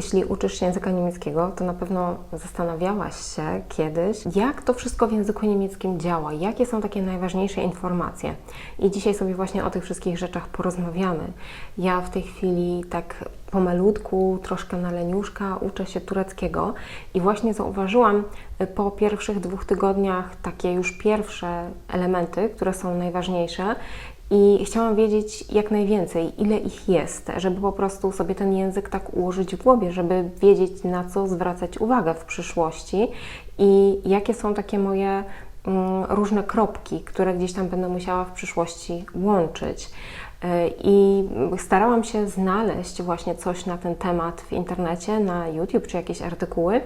Jeśli uczysz się języka niemieckiego, to na pewno zastanawiałaś się kiedyś, jak to wszystko w języku niemieckim działa, jakie są takie najważniejsze informacje. I dzisiaj sobie właśnie o tych wszystkich rzeczach porozmawiamy. Ja w tej chwili tak pomalutku, troszkę na leniuszka uczę się tureckiego i właśnie zauważyłam y, po pierwszych dwóch tygodniach takie już pierwsze elementy, które są najważniejsze i chciałam wiedzieć jak najwięcej, ile ich jest, żeby po prostu sobie ten język tak ułożyć w głowie, żeby wiedzieć na co zwracać uwagę w przyszłości i jakie są takie moje mm, różne kropki, które gdzieś tam będę musiała w przyszłości łączyć. I starałam się znaleźć właśnie coś na ten temat w internecie, na YouTube czy jakieś artykuły.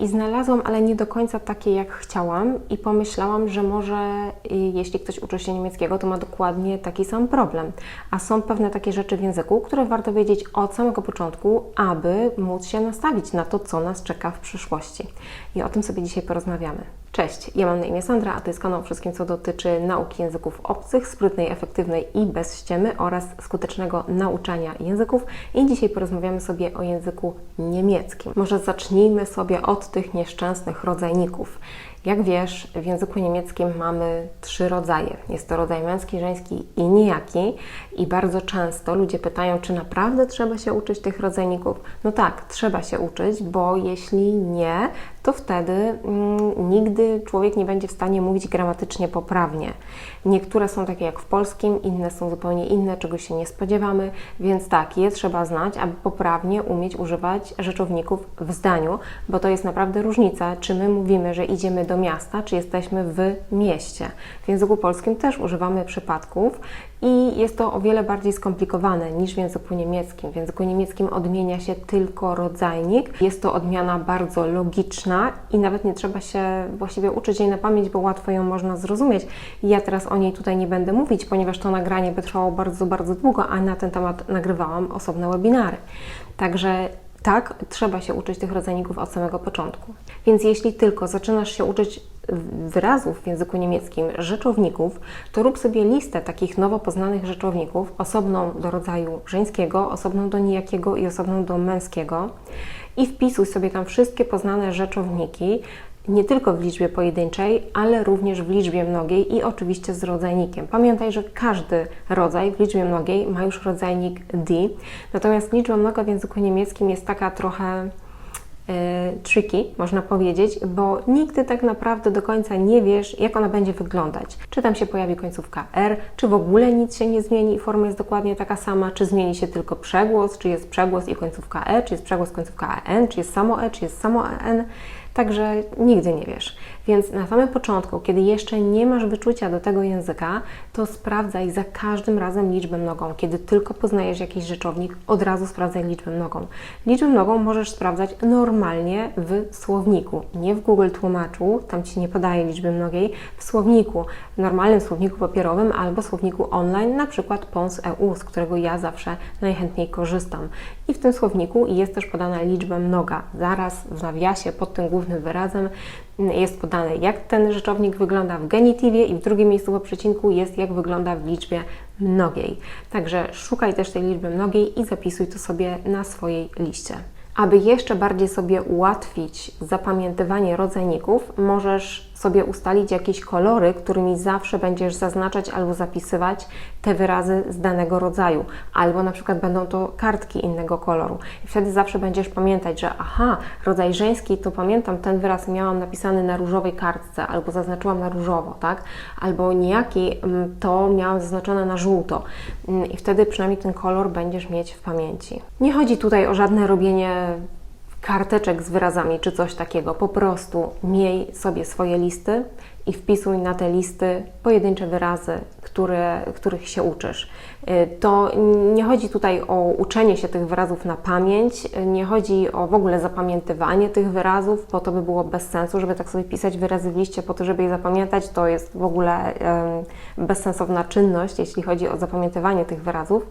I znalazłam, ale nie do końca takie, jak chciałam, i pomyślałam, że może jeśli ktoś uczy się niemieckiego, to ma dokładnie taki sam problem. A są pewne takie rzeczy w języku, które warto wiedzieć od samego początku, aby móc się nastawić na to, co nas czeka w przyszłości. I o tym sobie dzisiaj porozmawiamy. Cześć, ja mam na imię Sandra, a to jest kanał wszystkim, co dotyczy nauki języków obcych, sprytnej, efektywnej i bez ściemy oraz skutecznego nauczania języków. I dzisiaj porozmawiamy sobie o języku niemieckim. Może zacznijmy sobie od tych nieszczęsnych rodzajników. Jak wiesz, w języku niemieckim mamy trzy rodzaje. Jest to rodzaj męski, żeński i nijaki. I bardzo często ludzie pytają, czy naprawdę trzeba się uczyć tych rodzajników? No tak, trzeba się uczyć, bo jeśli nie, to wtedy mm, nigdy człowiek nie będzie w stanie mówić gramatycznie poprawnie. Niektóre są takie jak w polskim, inne są zupełnie inne, czego się nie spodziewamy, więc tak, je trzeba znać, aby poprawnie umieć używać rzeczowników w zdaniu, bo to jest naprawdę różnica, czy my mówimy, że idziemy do miasta, czy jesteśmy w mieście. W języku polskim też używamy przypadków i jest to o wiele bardziej skomplikowane niż w języku niemieckim. W języku niemieckim odmienia się tylko rodzajnik. Jest to odmiana bardzo logiczna i nawet nie trzeba się właściwie uczyć jej na pamięć, bo łatwo ją można zrozumieć. Ja teraz o niej tutaj nie będę mówić, ponieważ to nagranie by trwało bardzo, bardzo długo, a na ten temat nagrywałam osobne webinary. Także tak, trzeba się uczyć tych rodzajników od samego początku. Więc jeśli tylko zaczynasz się uczyć wyrazów w języku niemieckim, rzeczowników, to rób sobie listę takich nowo poznanych rzeczowników, osobną do rodzaju żeńskiego, osobną do nijakiego i osobną do męskiego i wpisuj sobie tam wszystkie poznane rzeczowniki, nie tylko w liczbie pojedynczej, ale również w liczbie mnogiej i oczywiście z rodzajnikiem. Pamiętaj, że każdy rodzaj w liczbie mnogiej ma już rodzajnik D, natomiast liczba mnoga w języku niemieckim jest taka trochę tricky, można powiedzieć, bo nigdy tak naprawdę do końca nie wiesz, jak ona będzie wyglądać. Czy tam się pojawi końcówka R, czy w ogóle nic się nie zmieni i forma jest dokładnie taka sama, czy zmieni się tylko przegłos, czy jest przegłos i końcówka E, czy jest przegłos, końcówka EN, czy jest samo E, czy jest samo EN. Także nigdy nie wiesz. Więc na samym początku, kiedy jeszcze nie masz wyczucia do tego języka, to sprawdzaj za każdym razem liczbę mnogą. Kiedy tylko poznajesz jakiś rzeczownik, od razu sprawdzaj liczbę mnogą. Liczbę mnogą możesz sprawdzać normalnie w słowniku, nie w Google Tłumaczu, tam Ci nie podaje liczby mnogiej, w słowniku, w normalnym słowniku papierowym albo słowniku online, na przykład PONS EU, z którego ja zawsze najchętniej korzystam. I w tym słowniku jest też podana liczba mnoga. Zaraz w nawiasie pod tym głównym wyrazem jest podane, jak ten rzeczownik wygląda w genitywie i w drugim miejscu po przecinku jest, jak wygląda w liczbie mnogiej. Także szukaj też tej liczby mnogiej i zapisuj to sobie na swojej liście. Aby jeszcze bardziej sobie ułatwić zapamiętywanie rodzajników, możesz sobie ustalić jakieś kolory, którymi zawsze będziesz zaznaczać albo zapisywać te wyrazy z danego rodzaju, albo na przykład będą to kartki innego koloru. I wtedy zawsze będziesz pamiętać, że aha, rodzaj żeński, to pamiętam, ten wyraz miałam napisany na różowej kartce, albo zaznaczyłam na różowo, tak? Albo niejaki mm, to miałam zaznaczone na żółto. Mm, I wtedy przynajmniej ten kolor będziesz mieć w pamięci. Nie chodzi tutaj o żadne robienie karteczek z wyrazami czy coś takiego. Po prostu miej sobie swoje listy i wpisuj na te listy pojedyncze wyrazy, które, których się uczysz. Y, to nie chodzi tutaj o uczenie się tych wyrazów na pamięć, nie chodzi o w ogóle zapamiętywanie tych wyrazów, bo to by było bez sensu, żeby tak sobie pisać wyrazy w liście po to, żeby je zapamiętać. To jest w ogóle bezsensowna czynność, jeśli chodzi o zapamiętywanie tych wyrazów,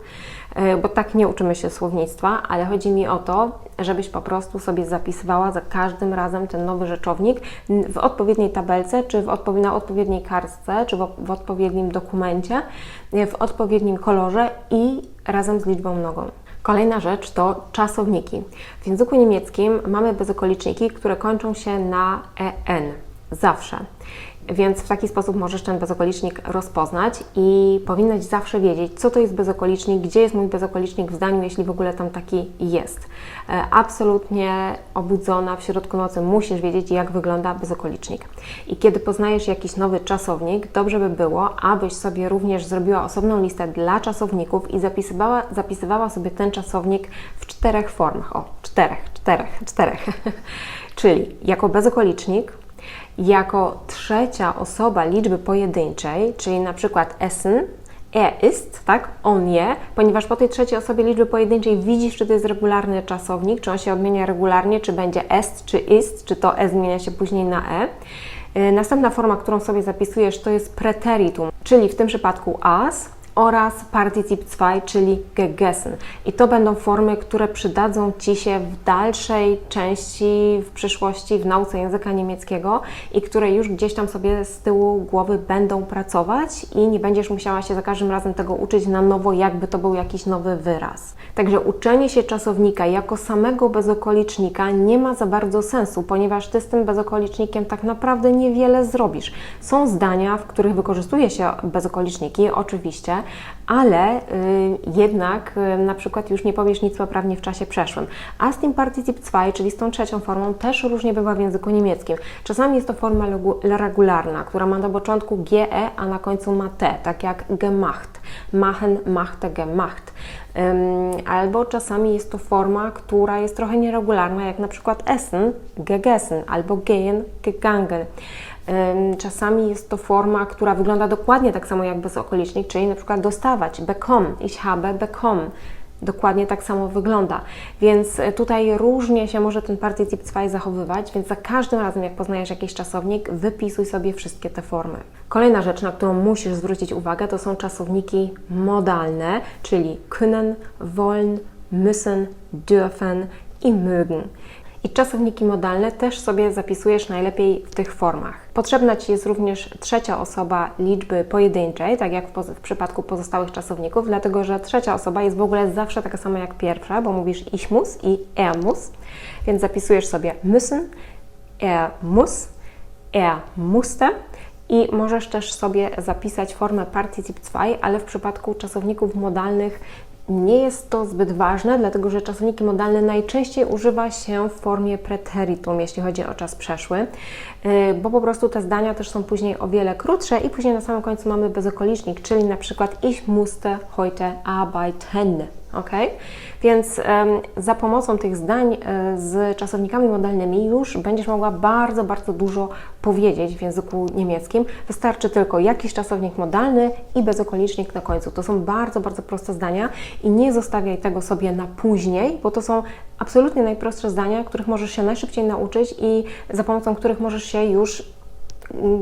y, bo tak nie uczymy się słownictwa, ale chodzi mi o to, żebyś po prostu sobie zapisywała za każdym razem ten nowy rzeczownik w odpowiedniej tabelce, czy w odpowiedniej na odpowiedniej kartce, czy w, w odpowiednim dokumencie, w odpowiednim kolorze i razem z liczbą mnogą. Kolejna rzecz to czasowniki. W języku niemieckim mamy bezokoliczniki, które kończą się na en. Zawsze. Więc w taki sposób możesz ten bezokolicznik rozpoznać i powinnaś zawsze wiedzieć, co to jest bezokolicznik, gdzie jest mój bezokolicznik w zdaniu, jeśli w ogóle tam taki jest. E, absolutnie obudzona w środku nocy musisz wiedzieć, jak wygląda bezokolicznik. I kiedy poznajesz jakiś nowy czasownik, dobrze by było, abyś sobie również zrobiła osobną listę dla czasowników i zapisywała, zapisywała sobie ten czasownik w czterech formach. O, czterech, czterech, czterech. Czyli jako bezokolicznik, jako trzecia osoba liczby pojedynczej, czyli na przykład essen, er ist, tak, on je, ponieważ po tej trzeciej osobie liczby pojedynczej widzisz, czy to jest regularny czasownik, czy on się odmienia regularnie, czy będzie est, czy ist, czy to e zmienia się później na e. Y, następna forma, którą sobie zapisujesz, to jest preteritum, czyli w tym przypadku as, oraz Partizip 2, czyli gegessen. I to będą formy, które przydadzą Ci się w dalszej części, w przyszłości, w nauce języka niemieckiego i które już gdzieś tam sobie z tyłu głowy będą pracować i nie będziesz musiała się za każdym razem tego uczyć na nowo, jakby to był jakiś nowy wyraz. Także uczenie się czasownika jako samego bezokolicznika nie ma za bardzo sensu, ponieważ Ty z tym bezokolicznikiem tak naprawdę niewiele zrobisz. Są zdania, w których wykorzystuje się bezokoliczniki, oczywiście, ale y, jednak y, na przykład już nie powiesz nic poprawnie w czasie przeszłym. A z tym Partizip 2, czyli z tą trzecią formą, też różnie bywa w języku niemieckim. Czasami jest to forma regularna, która ma na początku GE, a na końcu ma T, tak jak gemacht, machen, machte, gemacht. Albo czasami jest to forma, która jest trochę nieregularna, jak na przykład essen, gegessen, albo gehen, gegangen. Czasami jest to forma, która wygląda dokładnie tak samo jak bezokolicznik, czyli na przykład dostawać, bekommen, ich habe bekommen. Dokładnie tak samo wygląda. Więc e, tutaj różnie się może ten partycyp 2 zachowywać, więc za każdym razem, jak poznajesz jakiś czasownik, wypisuj sobie wszystkie te formy. Kolejna rzecz, na którą musisz zwrócić uwagę, to są czasowniki modalne, czyli können, wollen, müssen, dürfen i mögen. I czasowniki modalne też sobie zapisujesz najlepiej w tych formach. Potrzebna Ci jest również trzecia osoba liczby pojedynczej, tak jak w, w, przypadku pozostałych czasowników, dlatego że trzecia osoba jest w ogóle zawsze taka sama jak pierwsza, bo mówisz ich muss i er muss, więc zapisujesz sobie müssen, er muss, er musste. I możesz też sobie zapisać formę Partizip 2, ale w przypadku czasowników modalnych nie jest to zbyt ważne, dlatego że czasowniki modalne najczęściej używa się w formie preteritum, jeśli chodzi o czas przeszły, y, bo po prostu te zdania też są później o wiele krótsze i później na samym końcu mamy bezokolicznik, czyli na przykład ich musste heute arbeiten. Ok? Więc za pomocą tych zdań e, z czasownikami modalnymi już będziesz mogła bardzo, bardzo dużo powiedzieć w języku niemieckim. Wystarczy tylko jakiś czasownik modalny i bezokolicznik na końcu. To są bardzo, bardzo proste zdania i nie zostawiaj tego sobie na później, bo to są absolutnie najprostsze zdania, których możesz się najszybciej nauczyć i za pomocą których możesz się już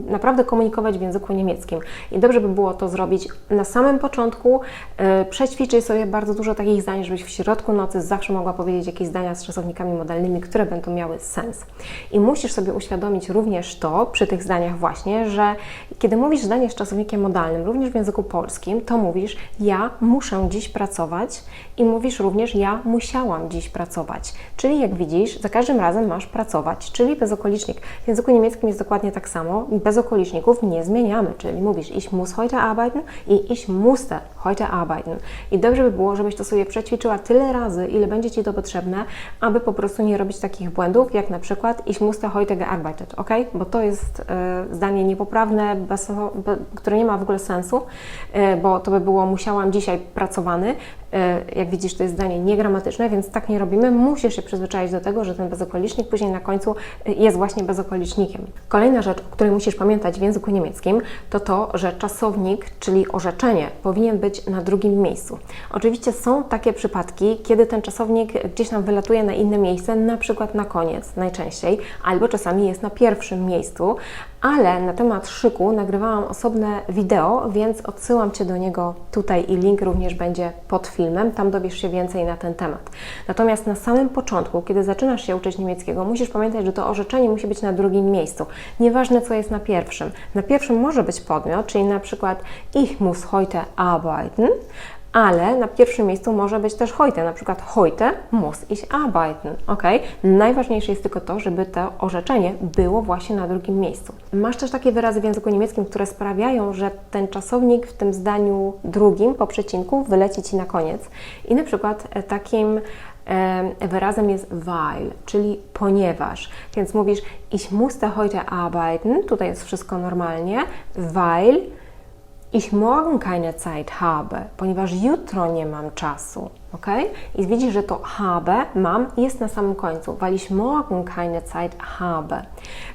naprawdę komunikować w języku niemieckim. I dobrze by było to zrobić na samym początku. E, przećwiczyj sobie bardzo dużo takich zdań, żebyś w środku nocy zawsze mogła powiedzieć jakieś zdania z czasownikami modalnymi, które będą miały sens. I musisz sobie uświadomić również to przy tych zdaniach właśnie, że kiedy mówisz zdanie z czasownikiem modalnym, również w języku polskim, to mówisz ja muszę dziś pracować i mówisz również ja musiałam dziś pracować. Czyli jak widzisz, za każdym razem masz pracować, czyli bezokolicznik. W języku niemieckim jest dokładnie tak samo bez okoliczników nie zmieniamy, czyli mówisz ich muss heute arbeiten i ich musste heute arbeiten. I dobrze by było, żebyś to sobie przećwiczyła tyle razy, ile będzie Ci to potrzebne, aby po prostu nie robić takich błędów, jak na przykład ich musste heute gearbeitet, ok? Bo to jest e, zdanie niepoprawne, bez, be, które nie ma w ogóle sensu, e, bo to by było musiałam dzisiaj pracowany. E, jak widzisz, to jest zdanie niegramatyczne, więc tak nie robimy. Musisz się przyzwyczaić do tego, że ten bezokolicznik później na końcu e, jest właśnie bezokolicznikiem. Kolejna rzecz, o której musisz pamiętać w języku niemieckim, to to, że czasownik, czyli orzeczenie, powinien być na drugim miejscu. Oczywiście są takie przypadki, kiedy ten czasownik gdzieś nam wylatuje na inne miejsce, na przykład na koniec najczęściej, albo czasami jest na pierwszym miejscu, ale na temat szyku nagrywałam osobne wideo, więc odsyłam Cię do niego tutaj i link również będzie pod filmem. Tam dowiesz się więcej na ten temat. Natomiast na samym początku, kiedy zaczynasz się uczyć niemieckiego, musisz pamiętać, że to orzeczenie musi być na drugim miejscu. Nieważne, co jest na pierwszym. Na pierwszym może być podmiot, czyli na przykład ich muss heute arbeiten, ale na pierwszym miejscu może być też heute, na przykład heute muss ich arbeiten, ok? Najważniejsze jest tylko to, żeby to orzeczenie było właśnie na drugim miejscu. Masz też takie wyrazy w języku niemieckim, które sprawiają, że ten czasownik w tym zdaniu drugim po przecinku wyleci Ci na koniec. I na przykład e, takim e, wyrazem jest weil, czyli ponieważ. Więc mówisz, ich musste heute arbeiten, tutaj jest wszystko normalnie, weil ich morgen keine Zeit habe, ponieważ jutro nie mam czasu. Ok? I widzisz, że to habe, mam, jest na samym końcu, weil ich morgen keine Zeit habe.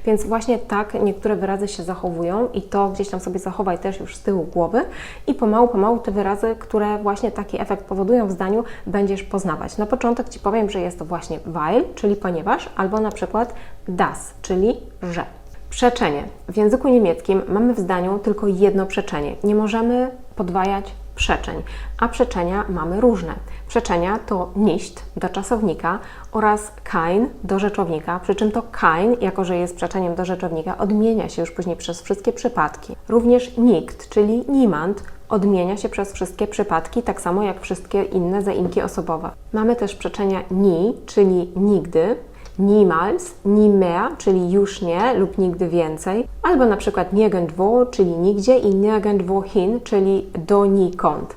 Więc właśnie tak niektóre wyrazy się zachowują i to gdzieś tam sobie zachowaj też już z tyłu głowy i pomału, pomału te wyrazy, które właśnie taki efekt powodują w zdaniu, będziesz poznawać. Na początek Ci powiem, że jest to właśnie weil, czyli ponieważ, albo na przykład das, czyli że. Przeczenie. W języku niemieckim mamy w zdaniu tylko jedno przeczenie. Nie możemy podwajać przeczeń, a przeczenia mamy różne. Przeczenia to nicht do czasownika oraz kein do rzeczownika, przy czym to kein, jako że jest przeczeniem do rzeczownika, odmienia się już później przez wszystkie przypadki. Również nikt, czyli niemand, odmienia się przez wszystkie przypadki, tak samo jak wszystkie inne zaimki osobowe. Mamy też przeczenia ni, czyli nigdy, niemals, nie mehr, czyli już nie lub nigdy więcej, albo na przykład nirgendwo, czyli nigdzie i nirgendwo hin, czyli donikąd.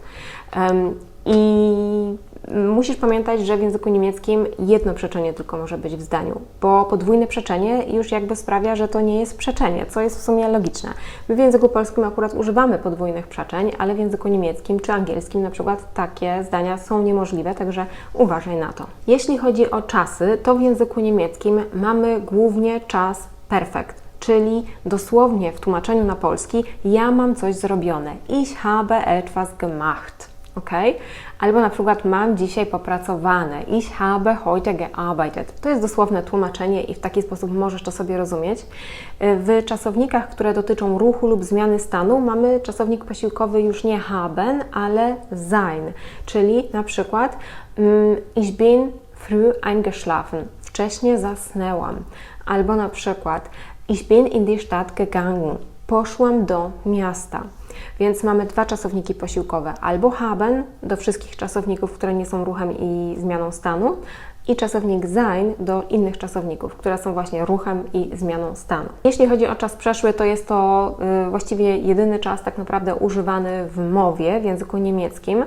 Um, I musisz pamiętać, że w języku niemieckim jedno przeczenie tylko może być w zdaniu, bo podwójne przeczenie już jakby sprawia, że to nie jest przeczenie, co jest w sumie logiczne. My w języku polskim akurat używamy podwójnych przeczeń, ale w języku niemieckim czy angielskim na przykład takie zdania są niemożliwe, także uważaj na to. Jeśli chodzi o czasy, to w języku niemieckim mamy głównie czas perfekt czyli dosłownie w tłumaczeniu na polski ja mam coś zrobione. Ich habe etwas gemacht ok? Albo na przykład mam dzisiaj popracowane. Ich habe heute gearbeitet. To jest dosłowne tłumaczenie i w taki sposób możesz to sobie rozumieć. W czasownikach, które dotyczą ruchu lub zmiany stanu, mamy czasownik posiłkowy już nie haben, ale sein, czyli na przykład mm, ich bin früh eingeschlafen. Wcześnie zasnęłam. Albo na przykład ich bin in die Stadt gegangen. Poszłam do miasta. Więc mamy dwa czasowniki posiłkowe, albo haben do wszystkich czasowników, które nie są ruchem i zmianą stanu, i czasownik sein do innych czasowników, które są właśnie ruchem i zmianą stanu. Jeśli chodzi o czas przeszły, to jest to y, właściwie jedyny czas tak naprawdę używany w mowie w języku niemieckim,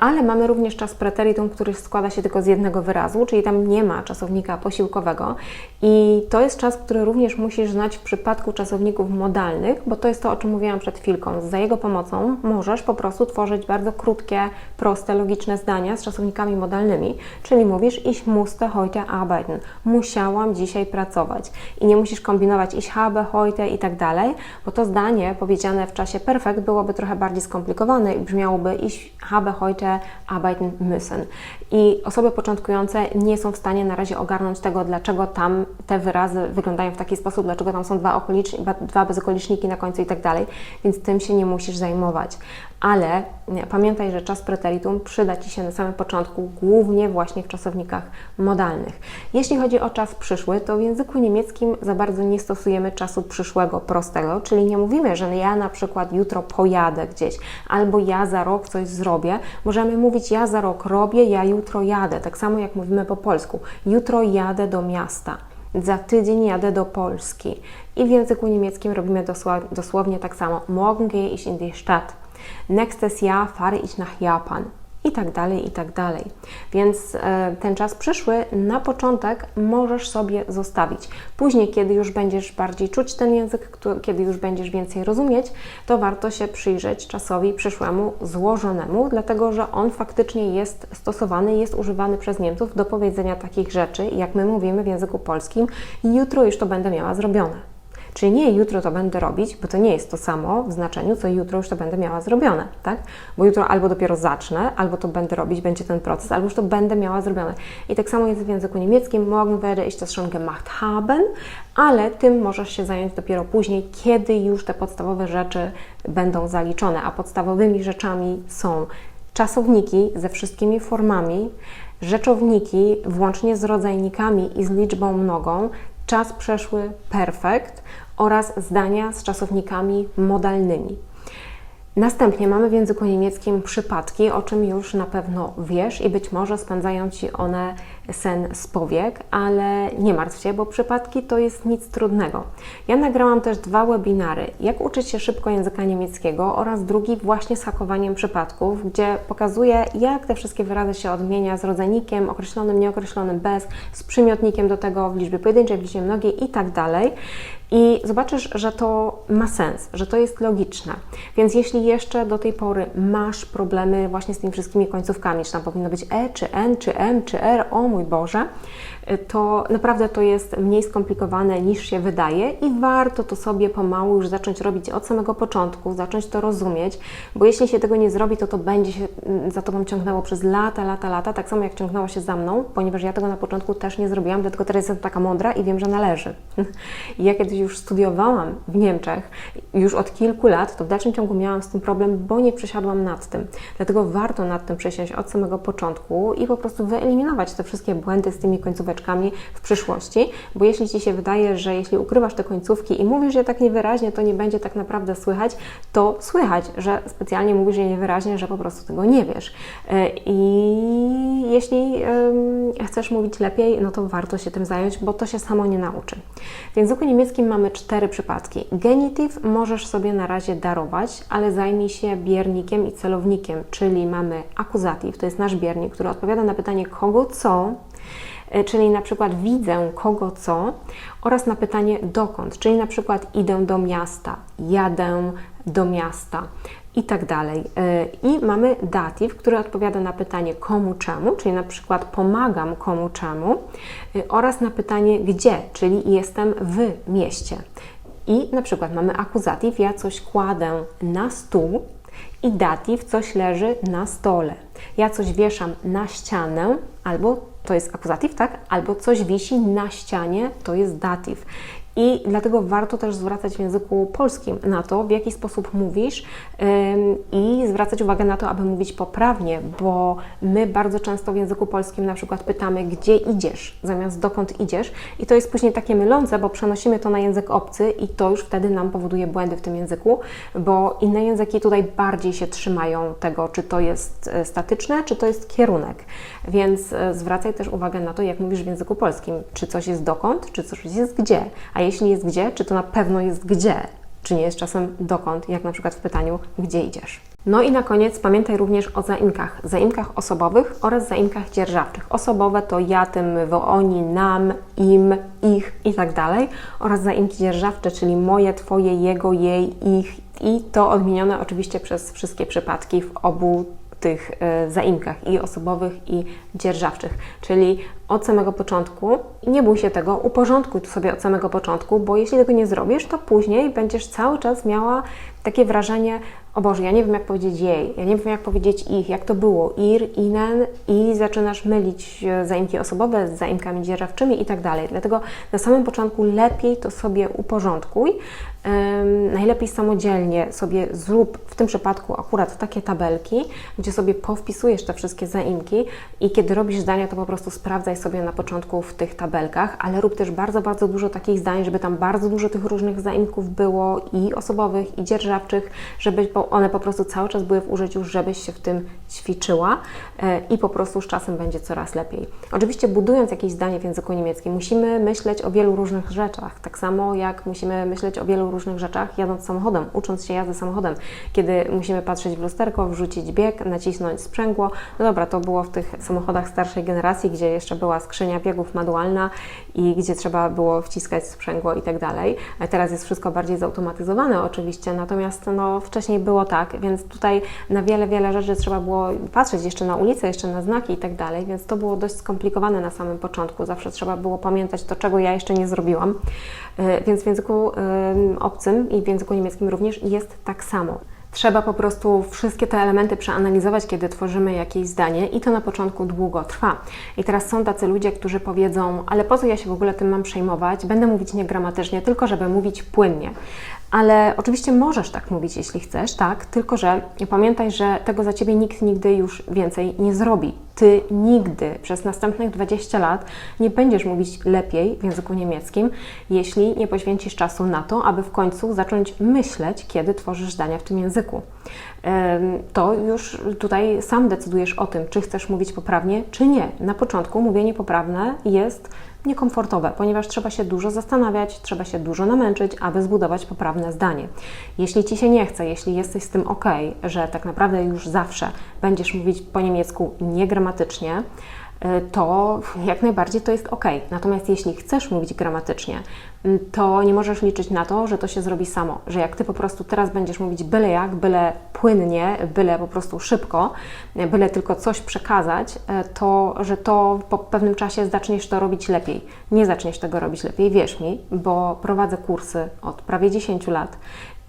ale mamy również czas preteritum, który składa się tylko z jednego wyrazu, czyli tam nie ma czasownika posiłkowego i to jest czas, który również musisz znać w przypadku czasowników modalnych, bo to jest to, o czym mówiłam przed chwilką. Za jego pomocą możesz po prostu tworzyć bardzo krótkie, proste, logiczne zdania z czasownikami modalnymi, czyli mówisz ich musste heute arbeiten. Musiałam dzisiaj pracować. I nie musisz kombinować ich habe heute i tak dalej, bo to zdanie powiedziane w czasie perfekt byłoby trochę bardziej skomplikowane i brzmiałoby ich habe heute arbeiten müssen. I osoby początkujące nie są w stanie na razie ogarnąć tego, dlaczego tam te wyrazy wyglądają w taki sposób, dlaczego tam są dwa, okolicz, dwa bezokoliczniki na końcu i tak dalej, więc tym się nie musisz zajmować. Ale pamiętaj, że czas preteritum przyda Ci się na samym początku, głównie właśnie w czasownikach modalnych. Jeśli chodzi o czas przyszły, to w języku niemieckim za bardzo nie stosujemy czasu przyszłego prostego, czyli nie mówimy, że ja na przykład jutro pojadę gdzieś, albo ja za rok coś zrobię. Możemy mówić ja za rok robię, ja jutro jadę, tak samo jak mówimy po polsku. Jutro jadę do miasta za tydzień jadę do Polski. I w języku niemieckim robimy dosłownie tak samo. Morgen gehe ich in die Stadt. Nächstes Jahr fahre ich nach Japan i tak dalej, i tak dalej. Więc e, ten czas przyszły na początek możesz sobie zostawić. Później, kiedy już będziesz bardziej czuć ten język, kiedy już będziesz więcej rozumieć, to warto się przyjrzeć czasowi przyszłemu złożonemu, dlatego że on faktycznie jest stosowany, jest używany przez Niemców do powiedzenia takich rzeczy, jak my mówimy w języku polskim, jutro już to będę miała zrobione. Czyli nie jutro to będę robić, bo to nie jest to samo w znaczeniu, co jutro już to będę miała zrobione, tak? Bo jutro albo dopiero zacznę, albo to będę robić, będzie ten proces, albo już to będę miała zrobione. I tak samo jest w języku niemieckim, morgen werde ich das schon gemacht haben, ale tym możesz się zająć dopiero później, kiedy już te podstawowe rzeczy będą zaliczone, a podstawowymi rzeczami są czasowniki ze wszystkimi formami, rzeczowniki włącznie z rodzajnikami i z liczbą mnogą, czas przeszły perfekt oraz zdania z czasownikami modalnymi. Następnie mamy w języku niemieckim przypadki, o czym już na pewno wiesz i być może spędzają Ci one sen z powiek, ale nie martw się, bo przypadki to jest nic trudnego. Ja nagrałam też dwa webinary, jak uczyć się szybko języka niemieckiego oraz drugi właśnie z hakowaniem przypadków, gdzie pokazuję, jak te wszystkie wyrazy się odmienia z rodzajnikiem określonym, nieokreślonym, bez, z przymiotnikiem do tego w liczbie pojedynczej, w liczbie mnogiej i tak dalej. I zobaczysz, że to ma sens, że to jest logiczne. Więc jeśli jeszcze do tej pory masz problemy właśnie z tymi wszystkimi końcówkami, czy tam powinno być E, czy N, czy M, czy R, o mój Boże, to naprawdę to jest mniej skomplikowane niż się wydaje i warto to sobie pomału już zacząć robić od samego początku, zacząć to rozumieć, bo jeśli się tego nie zrobi, to to będzie się mm, za Tobą ciągnęło przez lata, lata, lata, tak samo jak ciągnęło się za mną, ponieważ ja tego na początku też nie zrobiłam, dlatego teraz jestem taka mądra i wiem, że należy. Ja kiedyś już studiowałam w Niemczech, już od kilku lat, to w dalszym ciągu miałam z tym problem, bo nie przesiadłam nad tym. Dlatego warto nad tym przesiąść od samego początku i po prostu wyeliminować te wszystkie błędy z tymi końcówkami w przyszłości, bo jeśli Ci się wydaje, że jeśli ukrywasz te końcówki i mówisz je tak niewyraźnie, to nie będzie tak naprawdę słychać, to słychać, że specjalnie mówisz je niewyraźnie, że po prostu tego nie wiesz. E, I jeśli chcesz mówić lepiej, no to warto się tym zająć, bo to się samo nie nauczy. W języku niemieckim mamy cztery przypadki. Genitiv możesz sobie na razie darować, ale zajmij się biernikiem i celownikiem, czyli mamy akuzatyw, to jest nasz biernik, który odpowiada na pytanie kogo co, czyli na przykład widzę kogo co, oraz na pytanie dokąd, czyli na przykład idę do miasta, jadę do miasta i tak dalej. E, I mamy datyw, który odpowiada na pytanie komu czemu, czyli na przykład pomagam komu czemu, e, oraz na pytanie gdzie, czyli jestem w mieście. I na przykład mamy akuzatyw, ja coś kładę na stół i datyw, coś leży na stole. Ja coś wieszam na ścianę albo to jest akuzatyw, tak? Albo coś wisi na ścianie, to jest datyw. I dlatego warto też zwracać w języku polskim na to, w jaki sposób mówisz i zwracać uwagę na to, aby mówić poprawnie, bo my bardzo często w języku polskim na przykład pytamy, gdzie idziesz, zamiast dokąd idziesz, i to jest później takie mylące, bo przenosimy to na język obcy i to już wtedy nam powoduje błędy w tym języku, bo inne języki tutaj bardziej się trzymają tego, czy to jest e, statyczne, czy to jest kierunek. Więc e, zwracaj też uwagę na to, jak mówisz w języku polskim, czy coś jest dokąd, czy coś jest gdzie. A jeśli jest gdzie, czy to na pewno jest gdzie, czy nie jest czasem dokąd, jak na przykład w pytaniu, gdzie idziesz. No i na koniec pamiętaj również o zaimkach. Zaimkach osobowych oraz zaimkach dzierżawczych. Osobowe to ja, ty, my, wy, oni, nam, im, ich i tak dalej. Oraz zaimki dzierżawcze, czyli moje, twoje, jego, jej, ich i to odmienione oczywiście przez wszystkie przypadki w obu tych e, zaimkach i osobowych, i dzierżawczych. Czyli od samego początku, nie bój się tego, uporządkuj to sobie od samego początku, bo jeśli tego nie zrobisz, to później będziesz cały czas miała takie wrażenie, o Boże, ja nie wiem jak powiedzieć jej, ja nie wiem jak powiedzieć ich, jak to było, ir, inen i zaczynasz mylić e, zaimki osobowe z zaimkami dzierżawczymi i tak dalej. Dlatego na samym początku lepiej to sobie uporządkuj, najlepiej samodzielnie sobie zrób w tym przypadku akurat takie tabelki, gdzie sobie powpisujesz te wszystkie zaimki i kiedy robisz zdania, to po prostu sprawdzaj sobie na początku w tych tabelkach, ale rób też bardzo, bardzo dużo takich zdań, żeby tam bardzo dużo tych różnych zaimków było i osobowych, i dzierżawczych, żeby one po prostu cały czas były w użyciu, żebyś się w tym ćwiczyła e, i po prostu z czasem będzie coraz lepiej. Oczywiście budując jakieś zdanie w języku niemieckim, musimy myśleć o wielu różnych rzeczach, tak samo jak musimy myśleć o wielu różnych rzeczach jadąc samochodem, ucząc się jazdy samochodem, kiedy musimy patrzeć w lusterko, wrzucić bieg, nacisnąć sprzęgło. No dobra, to było w tych samochodach starszej generacji, gdzie jeszcze była skrzynia biegów manualna i gdzie trzeba było wciskać sprzęgło i tak dalej. Teraz jest wszystko bardziej zautomatyzowane oczywiście, natomiast no, wcześniej było tak, więc tutaj na wiele, wiele rzeczy trzeba było patrzeć jeszcze na ulicę, jeszcze na znaki i tak dalej, więc to było dość skomplikowane na samym początku. Zawsze trzeba było pamiętać to, czego ja jeszcze nie zrobiłam. E, więc w języku obcym i w języku niemieckim również jest tak samo. Trzeba po prostu wszystkie te elementy przeanalizować, kiedy tworzymy jakieś zdanie i to na początku długo trwa. I teraz są tacy ludzie, którzy powiedzą, ale po co ja się w ogóle tym mam przejmować? Będę mówić niegramatycznie, tylko żeby mówić płynnie. Ale oczywiście możesz tak mówić, jeśli chcesz, tak, tylko że pamiętaj, że tego za ciebie nikt nigdy już więcej nie zrobi. Ty nigdy przez następnych 20 lat nie będziesz mówić lepiej w języku niemieckim, jeśli nie poświęcisz czasu na to, aby w końcu zacząć myśleć, kiedy tworzysz zdania w tym języku. To już tutaj sam decydujesz o tym, czy chcesz mówić poprawnie, czy nie. Na początku mówienie poprawne jest niekomfortowe, ponieważ trzeba się dużo zastanawiać, trzeba się dużo namęczyć, aby zbudować poprawne zdanie. Jeśli ci się nie chce, jeśli jesteś z tym ok, że tak naprawdę już zawsze będziesz mówić po niemiecku niegramatycznie, to jak najbardziej to jest ok. Natomiast jeśli chcesz mówić gramatycznie, to nie możesz liczyć na to, że to się zrobi samo, że jak ty po prostu teraz będziesz mówić byle jak, byle płynnie, byle po prostu szybko, y, byle tylko coś przekazać, y, to że to po pewnym czasie zaczniesz to robić lepiej. Nie zaczniesz tego robić lepiej, wierz mi, bo prowadzę kursy od prawie 10 lat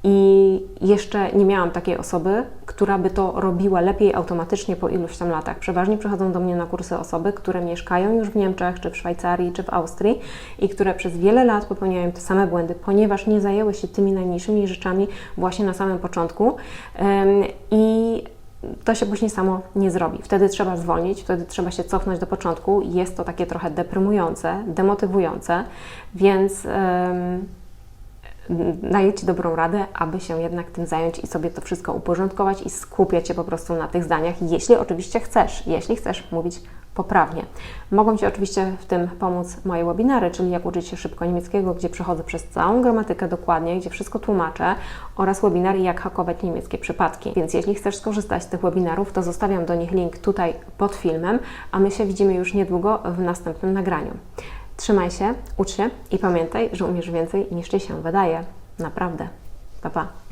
i jeszcze nie miałam takiej osoby, która by to robiła lepiej automatycznie po iluś tam latach. Przeważnie przychodzą do mnie na kursy osoby, które mieszkają już w Niemczech, czy w Szwajcarii, czy w Austrii i które przez wiele lat popełniają te same błędy, ponieważ nie zajęły się tymi najmniejszymi rzeczami właśnie na samym początku. I to się później samo nie zrobi. Wtedy trzeba zwolnić, wtedy trzeba się cofnąć do początku. Jest to takie trochę deprymujące, demotywujące, więc. em, daję Ci dobrą radę, aby się jednak tym zająć i sobie to wszystko uporządkować i skupiać się po prostu na tych zdaniach, jeśli oczywiście chcesz, jeśli chcesz mówić poprawnie. Mogą Ci oczywiście w tym pomóc moje webinary, czyli jak uczyć się szybko niemieckiego, gdzie przechodzę przez całą gramatykę dokładnie, gdzie wszystko tłumaczę oraz webinary jak hakować niemieckie przypadki. Więc jeśli chcesz skorzystać z tych webinarów, to zostawiam do nich link tutaj pod filmem, a my się widzimy już niedługo w następnym nagraniu. Trzymaj się, ucz się i pamiętaj, że umiesz więcej niż Ci się wydaje. Naprawdę. Pa, pa.